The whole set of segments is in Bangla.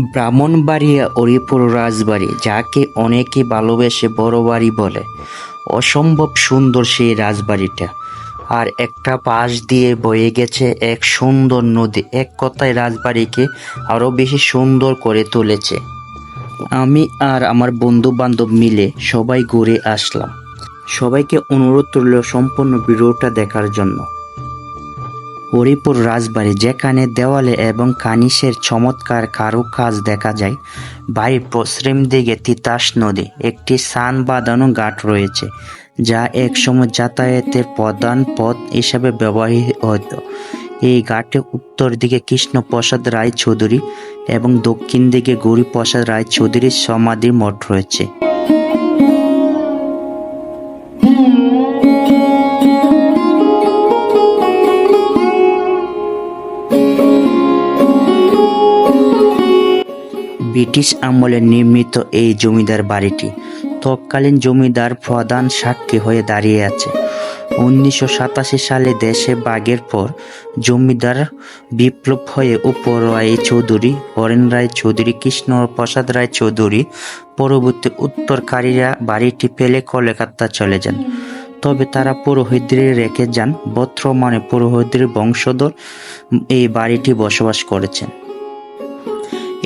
ব্রাহ্মণবাড়িয়া অরিপুর রাজবাড়ি, যাকে অনেকে ভালোবেসে বড় বাড়ি বলে। অসম্ভব সুন্দর সেই রাজবাড়িটা। আর একটা পাশ দিয়ে বয়ে গেছে এক সুন্দর নদী। এক কথায় রাজবাড়িকে আরও বেশি সুন্দর করে তুলেছে। আমি আর আমার বন্ধু বান্ধব মিলে সবাই ঘুরে আসলাম। সবাইকে অনুরোধ করল সম্পূর্ণ ভিডিওটা দেখার জন্য। হরিপুর রাজবাড়ি, যেখানে দেওয়ালে এবং কানিসের চমৎকার কারুকাজ দেখা যায় বাড়ির পশ্চিম দিকে তিতাস নদী, একটি সান বাঁধানো ঘাট রয়েছে, যা একসময় যাতায়াতের প্রধান পথ হিসেবে ব্যবহৃত। হতো এই ঘাটে উত্তর দিকে কৃষ্ণপ্রসাদ রায় চৌধুরী এবং দক্ষিণ দিকে গৌরীপ্রসাদ রায় চৌধুরীর সমাধির মঠ রয়েছে। ব্রিটিশ আমলে নির্মিত এই জমিদার বাড়িটি তৎকালীন জমিদার প্রধান সাক্ষী হয়ে দাঁড়িয়ে আছে। উনিশশো সাতাশি সালে দেশে বাগের পর জমিদার বিপ্লব হয়ে উপর রায় চৌধুরী, হরেন রায় চৌধুরী, কৃষ্ণ প্রসাদ রায় চৌধুরী পরবর্তী উত্তরকারীরা বাড়িটি পেলে কলকাতা চলে যান। তবে তারা পুরোহিতদের রেখে যান। বর্তমানে পুরোহিতদের বংশধর এই বাড়িটি বসবাস করেছেন।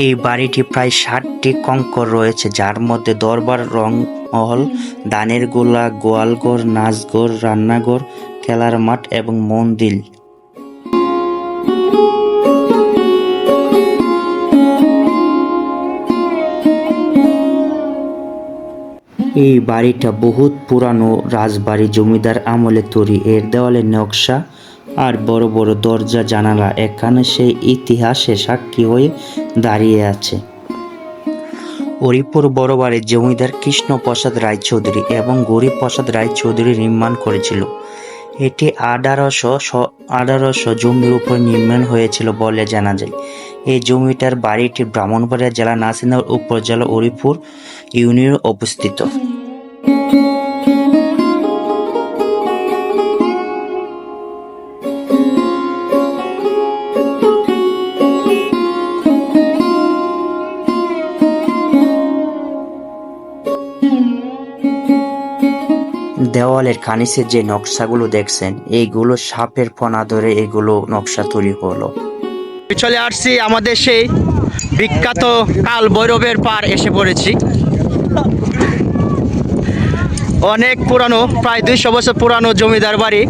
এই বাড়িটি প্রায় ষাটটি কঙ্কর রয়েছে, যার মধ্যে দরবার রং মহল দানের গোলা, গোয়ালঘর, নাচঘর, রান্নাঘর, খেলার মাঠ এবং মন্দির। এই বাড়িটা বহুত পুরানো রাজবাড়ি, জমিদার আমলে তৈরি। এর দেওয়ালে নকশা আর বড় বড় দরজা, জানালা, এখানে সেই ইতিহাসে সাক্ষী হয়ে দাঁড়িয়ে আছে। হরিপুর বড়বাড়ির জমিদার কৃষ্ণপ্রসাদ রায়চৌধুরী এবং গরিবপ্রসাদ রায়চৌধুরী নির্মাণ করেছিল। এটি আঠারোশো আঠারোশো জমির উপর নির্মাণ হয়েছিল বলে জানা যায়। এই জমিটার বাড়িটি ব্রাহ্মণবাড়িয়া জেলা নাসিনগর উপজেলা হরিপুর ইউনিয়নে অবস্থিত। দেওয়ালের কানিসে যে নকশাগুলো দেখছেন, এইগুলো সাপের ফনা ধরে এগুলো নকশা তৈরি হলো। চলে আসছি আমাদের সেই বিখ্যাত কাল ভৈরবের পার এসে পড়েছি। অনেক পুরানো, প্রায় দুইশো বছর পুরানো জমিদার বাড়ি।